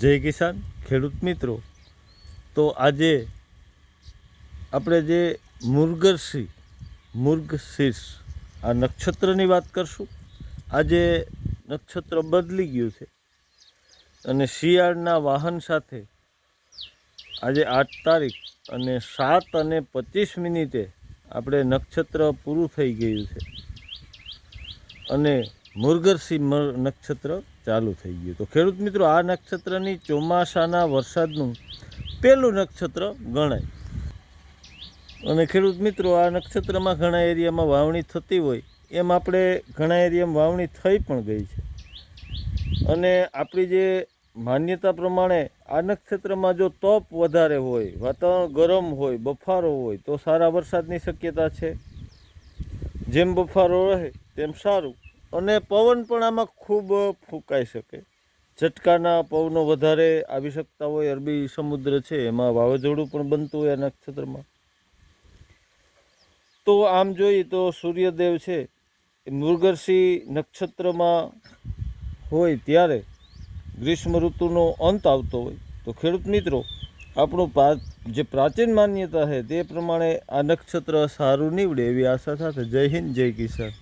જય કિસાન, ખેડૂત મિત્રો. તો આજે આપણે જે મુર્ગરસી મુર્ગશીર્ષ આ નક્ષત્રની વાત કરશું. આજે નક્ષત્ર બદલી ગયું છે અને શિયાળના વાહન સાથે આજે આઠ તારીખ અને સાત અને પચીસ મિનિટે આપણે નક્ષત્ર પૂરું થઈ ગયું છે. અને મુર્ગરસી નક્ષત્ર ચાલુ થઈ ગયું. તો ખેડૂત મિત્રો, આ નક્ષત્રની ચોમાસાના વરસાદનું પહેલું નક્ષત્ર ગણાય. અને ખેડૂત મિત્રો, આ નક્ષત્રમાં ઘણા એરિયામાં વાવણી થતી હોય, એમ આપણે ઘણા એરિયામાં વાવણી થઈ પણ ગઈ છે. અને આપણી જે માન્યતા પ્રમાણે આ નક્ષત્રમાં જો તપ વધારે હોય, વાતાવરણ ગરમ હોય, બફારો હોય, તો સારા વરસાદની શક્યતા છે. જેમ બફારો રહે, તેમ સારું. અને પવન પણ આમાં ખૂબ ફૂંકાઈ શકે. ઝટકાના પવનો વધારે આવી શકતા હોય, અરબી સમુદ્ર છે, એમાં વાવાઝોડું પણ બનતું હોય આ નક્ષત્રમાં. તો આમ જોઈએ તો સૂર્યદેવ છે, એ મૃગર્ષિ નક્ષત્રમાં હોય ત્યારે ગ્રીષ્મ ઋતુનો અંત આવતો હોય. તો ખેડૂત મિત્રો, આપણું જે પ્રાચીન માન્યતા છે તે પ્રમાણે આ નક્ષત્ર સારું નીવડે એવી આશા સાથે જય હિન્દ, જય કિસાન.